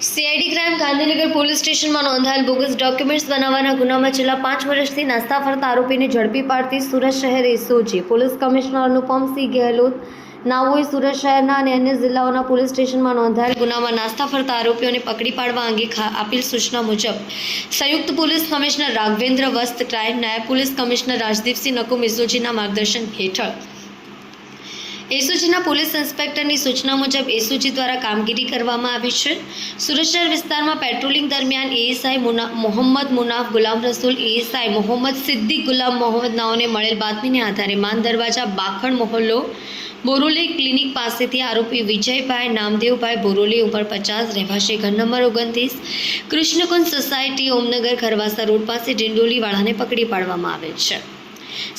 Crime Gandhinagar police સ્ટેશનમાં નોંધાયેલ bogus documents બનાવવાના ગુનામાં છેલ્લા પાંચ વર્ષથી નાસ્તા ફરતા આરોપીને ઝડપી પાડતી સુરત શહેર SOG. Police commissioner Anupamsinh Gehlot નાઓએ Surat શહેરના અને અન્ય જિલ્લાઓના પોલીસ સ્ટેશનમાં નોંધાયેલ ગુનામાં નાસ્તા ફરતા આરોપીઓને પકડી પાડવા અંગે આપેલ સૂચના મુજબ, સંયુક્ત પોલીસ કમિશનર રાઘવેન્દ્ર વસ્ત, ક્રાઇમ નાયબ પોલીસ કમિશનર રાજદીપસિંહ નકુમ એસઓજીના માર્ગદર્શન હેઠળ એસઓજીના પોલીસ ઇન્સ્પેક્ટરની સૂચના મુજબ એસઓજી દ્વારા કામગીરી કરવામાં આવી છે. સુરત વિસ્તારમાં પેટ્રોલિંગ દરમિયાન એએસઆઈ મોહમ્મદ મુનાફ ગુલામ રસૂલ એએસઆઈ મોહમ્મદ સિદ્દીક ગુલામ મોહમ્મદ નાઓને મળેલ બાતમીને આધારે માન દરવાજા બાખણ મોહલ્લો બોરોલી ક્લિનિક પાસેથી આરોપી વિજયભાઈ નામદેવભાઈ બોરોલી ઉપર પચાસ, રહેવાસી ઘર નંબર ઓગણત્રીસ, કૃષ્ણકુંજ સોસાયટી, ઓમનગર ખરવાસા રોડ પાસે ડિંડોલીવાળાને પકડી પાડવામાં આવેલ છે.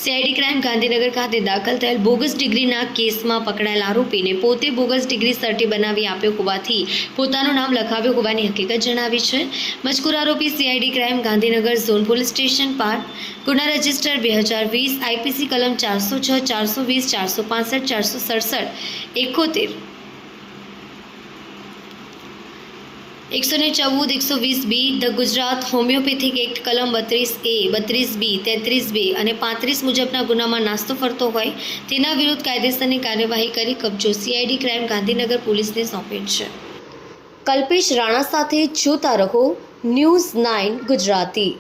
સીઆઈડી ક્રાઇમ ગાંધીનગર ખાતે દાખલ થયેલ બોગસ ડિગ્રીના કેસમાં પકડાયેલ આરોપીને પોતે બોગસ ડિગ્રી સર્ટી બનાવી આપ્યો હોવાથી પોતાનું નામ લખાવ્યું હોવાની હકીકત જણાવી છે. મજકૂર આરોપી CID crime Gandhinagar zone police station part ગુના રજિસ્ટર બે હજાર વીસ આઈપીસી કલમ ચારસો છ, ચારસો વીસ, ચારસો પાસઠ, ચારસો સડસઠ, એકોતેર એકસો ને ચૌદ, એકસો વીસ B, the Gujarat homeopathic act, કલમ બત્રીસ એ, બત્રીસ બી, તેત્રીસ બી અને પાંત્રીસ મુજબના ગુનામાં નાસ્તો ફરતો હોય તેના વિરુદ્ધ કાયદેસરની કાર્યવાહી કરી કબજો. સીઆઈડી ક્રાઇમ ગાંધીનગર પોલીસને સોંપેલ છે. કલ્પેશ રાણા સાથે જોતા રહો ન્યૂઝ નાઇન ગુજરાતી.